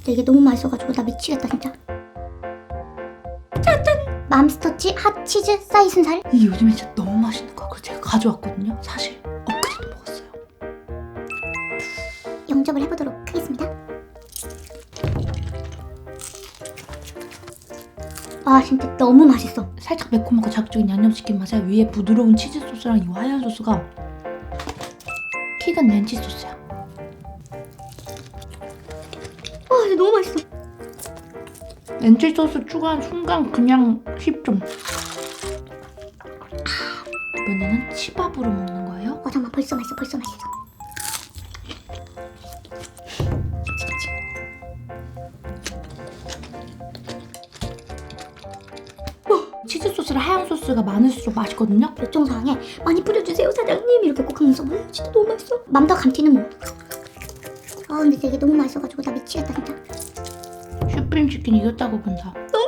진짜 이게 너무 맛있어가지고 나 미치겠다 진짜. 짜잔! 맘스터치 핫치즈 싸이 순살. 이게 요즘에 진짜 너무 맛있는 거야. 그래서 제가 가져왔거든요. 사실 엊그제도 먹었어요. 영접을 해보도록 하겠습니다. 아 진짜 너무 맛있어. 살짝 매콤하고 자극적인 양념치킨 맛에 위에 부드러운 치즈 소스랑 이 하얀 소스가 킥은 렌치 소스야. 와 이거 너무 맛있어. 렌치 소스 추가한 순간 그냥 10점. 이번에는 치밥으로 먹는 거예요. 어 잠깐 벌써 맛있어 벌써 맛있어. 치즈 소스랑 하얀 소스가 많을수록 맛있거든요. 요청사항에 많이 뿌려주세요 사장님 이렇게 꼭 하면서 음, 진짜 너무 맛있어. 맘더 감튀는 뭐. 아 근데 이게 너무 맛있어가지고 나 미치겠다 진짜. 슈프림 치킨 이겼다고 본다. 너